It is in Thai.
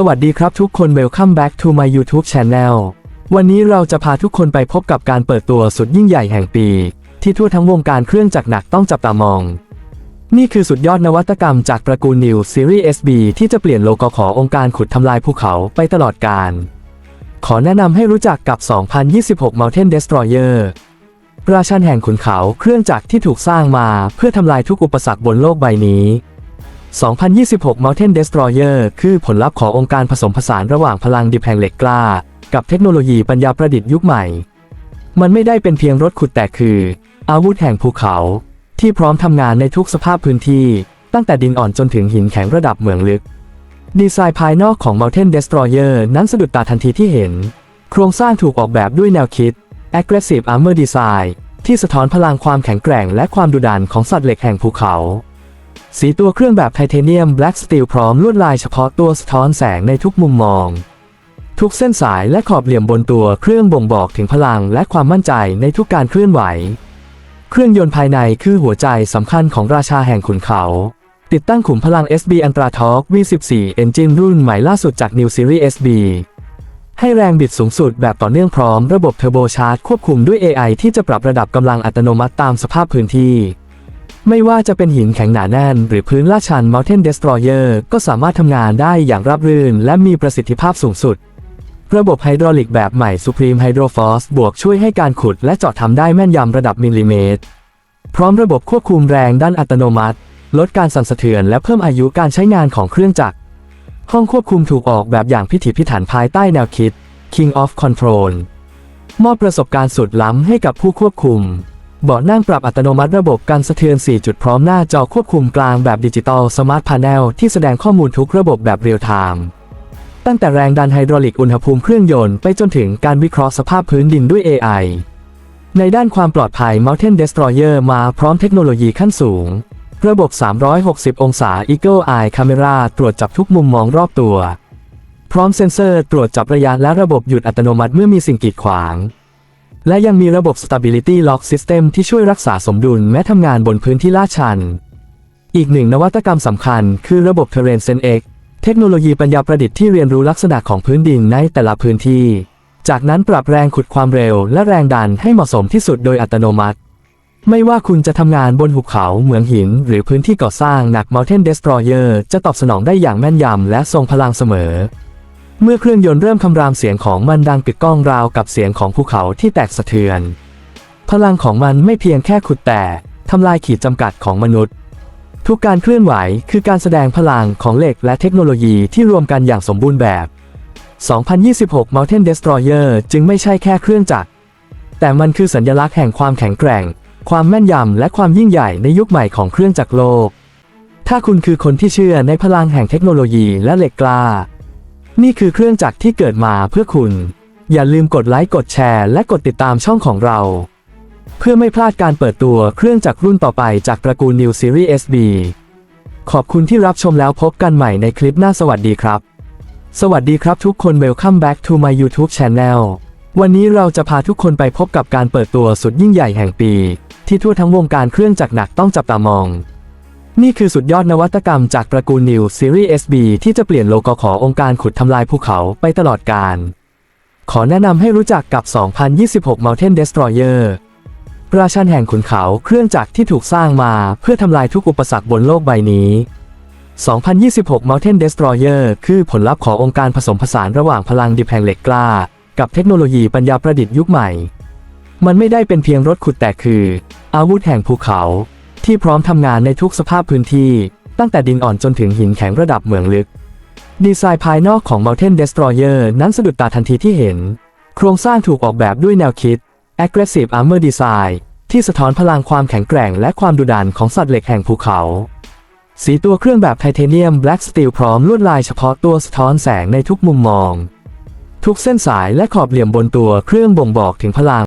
สวัสดีครับทุกคน Welcome back to my YouTube channel วันนี้เราจะพาทุกคนไปพบกับการเปิดตัวสุดยิ่งใหญ่แห่งปี ที่ทั่วทั้งวงการเครื่องจักรหนักต้องจับตามอง นี่คือสุดยอดนวัตกรรมจากตระกูล New Series SB ที่จะเปลี่ยนโลโกขององค์การขุดทำลายภูเขาไปตลอดกาลขอแนะนำให้รู้จักกับ 2026 Mountain Destroyer ราชันแห่งขุนเขาเครื่องจักรที่ถูกสร้างมาเพื่อทำลายทุกอุปสรรคบนโลกใบนี้ 2026 Mountain Destroyer คือผลลัพธ์ขององค์การผสมผสานระหว่างพลังดิบแห่งเหล็กกล้า กับเทคโนโลยีปัญญาประดิษฐ์ยุคใหม่ มันไม่ได้เป็นเพียงรถขุดแต่คือ อาวุธแห่งภูเขา ที่พร้อมทำงานในทุกสภาพพื้นที่ ตั้งแต่ดินอ่อนจนถึงหินแข็งระดับเหมืองลึก ดีไซน์ภายนอกของ Mountain Destroyer นั้นสะดุดตาทันทีที่เห็น โครงสร้างถูกออกแบบด้วยแนวคิด Aggressive Armor Design ที่สะท้อนพลังความแข็งแกร่งและความดุดันของสัตว์เหล็กแห่งภูเขา สีตัวเครื่องแบบไทเทเนียม Black Steel พร้อมลวดลายเฉพาะตัวสะท้อนแสงในทุกมุมมอง ทุกเส้นสายและขอบเหลี่ยมบนตัวเครื่องบ่งบอกถึงพลังและความมั่นใจในทุกการเคลื่อนไหว เครื่องยนต์ภายในคือหัวใจสำคัญของราชาแห่งขุนเขา ติดตั้งขุมพลัง SB Ultra Torque V14 Engine รุ่นใหม่ล่าสุดจาก New Series SB ให้แรงบิดสูงสุดแบบต่อเนื่องพร้อมระบบเทอร์โบชาร์จควบคุมด้วย AI ที่จะปรับระดับกำลังอัตโนมัติตามสภาพพื้นที่ ไม่ว่าจะเป็นหินแข็งหนาแน่น หรือพื้นลาดชัน Mountain Destroyer ก็สามารถทำงานได้อย่างราบรื่น และมีประสิทธิภาพสูงสุด ระบบไฮดรอลิกแบบใหม่ Supreme Hydro Force บวกช่วยให้การขุดและเจาะทำได้แม่นยำระดับมิลลิเมตร พร้อมระบบควบคุมแรงด้านอัตโนมัติ ลดการสั่นสะเทือนและเพิ่มอายุการใช้งานของเครื่องจักร ห้องควบคุมถูกออกแบบอย่างพิถีพิถันภายใต้แนวคิด King of Control มอบประสบการณ์สุดล้ำให้กับผู้ควบคุม เบาะนั่งปรับอัตโนมัติระบบการสะเทือน 4 จุดพร้อมหน้าจอควบคุมกลางแบบดิจิตอลสมาร์ทพา n นลที่แสดงข้อมูลทุกระบบแบบเรียลไทม์ตั้งแต่แรงดันไฮดรอลิกอุณหภูมิเครื่องยนต์ไปจนถึงการวิเคราะห์สภาพพื้นดินด้วย AI ในด้านความปลอดภัย Mountain Destroyer มาพร้อมเทคโนโลยีขั้นสูง ระบบ 360 องศา Eagle Eye Camera ตรวจจับทุกมุมมองรอบตัว พร้อมเซ็นเซอร์ตรวจจับระยะและระบบหยุดอัตโนมัติเมื่อมีสิ่งกีดขวาง และยังมีระบบ Stability Lock System ที่ช่วยรักษาสมดุลแม้ทำงานบนพื้นที่ลาดชัน อีกหนึ่งนวัตกรรมสำคัญคือระบบ Terrain Sense X เทคโนโลยีปัญญาประดิษฐ์ที่เรียนรู้ลักษณะของพื้นดินในแต่ละพื้นที่ จากนั้นปรับแรงขุดความเร็วและแรงดันให้เหมาะสมที่สุดโดยอัตโนมัติ ไม่ว่าคุณจะทำงานบนหุบเขาเหมืองหิน หรือพื้นที่ก่อสร้างหนัก Mountain Destroyer จะตอบสนองได้อย่างแม่นยำและทรงพลังเสมอ เมื่อเครื่องยนต์เริ่มคำรามเสียงของมันดังกึกก้องราวกับเสียงของภูเขาที่แตกสะเทือน พลังของมันไม่เพียงแค่ขุดแต่ทำลายขีดจำกัดของมนุษย์ ทุกการเคลื่อนไหวคือการแสดงพลังของเหล็กและเทคโนโลยีที่รวมกันอย่างสมบูรณ์แบบ 2026 Mountain Destroyer จึงไม่ใช่แค่เครื่องจักร แต่มันคือสัญลักษณ์แห่งความแข็งแกร่ง ความแม่นยำและความยิ่งใหญ่ในยุคใหม่ของเครื่องจักรโลก ถ้าคุณคือคนที่เชื่อในพลังแห่งเทคโนโลยีและเหล็กกล้า นี่คือเครื่องจักรที่เกิดมาเพื่อคุณ อย่าลืมกดไลค์กดแชร์และกดติดตามช่องของเรา เพื่อไม่พลาดการเปิดตัวเครื่องจักรรุ่นต่อไปจากตระกูล New Series SB ขอบคุณที่รับชมแล้วพบกันใหม่ในคลิปหน้าสวัสดีครับ สวัสดีครับทุกคน Welcome back to my YouTube channel วันนี้เราจะพาทุกคนไปพบกับการเปิดตัวสุดยิ่งใหญ่แห่งปี ที่ทั่วทั้งวงการเครื่องจักรหนักต้องจับตามอง นี่คือสุดยอดนวัตกรรมจากตระกูล New Series SB ที่จะเปลี่ยนโลกขององค์การขุดทำลายภูเขาไปตลอดกาล ขอแนะนำให้รู้จักกับ 2026 Mountain Destroyer ราชันแห่งขุนเขาเครื่องจักรที่ถูกสร้างมาเพื่อทำลายทุกอุปสรรคบนโลกใบนี้ 2026 Mountain Destroyer คือผลลัพธ์ขององค์การผสมผสานระหว่างพลังดิบแห่งเหล็กกล้า กับเทคโนโลยีปัญญาประดิษฐ์ยุคใหม่ มันไม่ได้เป็นเพียงรถขุดแต่คือ อาวุธแห่งภูเขา ที่พร้อมทำงานในทุกสภาพพื้นที่ ตั้งแต่ดินอ่อนจนถึงหินแข็งระดับเหมืองลึก ดีไซน์ภายนอกของ Mountain Destroyer นั้นสะดุดตาทันทีที่เห็น โครงสร้างถูกออกแบบด้วยแนวคิด Aggressive Armor Design ที่สะท้อนพลังความแข็งแกร่งและความดุดันของสัตว์เหล็กแห่งภูเขา สีตัวเครื่องแบบไทเทเนียม Black Steel พร้อมลวดลายเฉพาะตัวสะท้อนแสงในทุกมุมมอง ทุกเส้นสายและขอบเหลี่ยมบนตัวเครื่องบ่งบอกถึงพลัง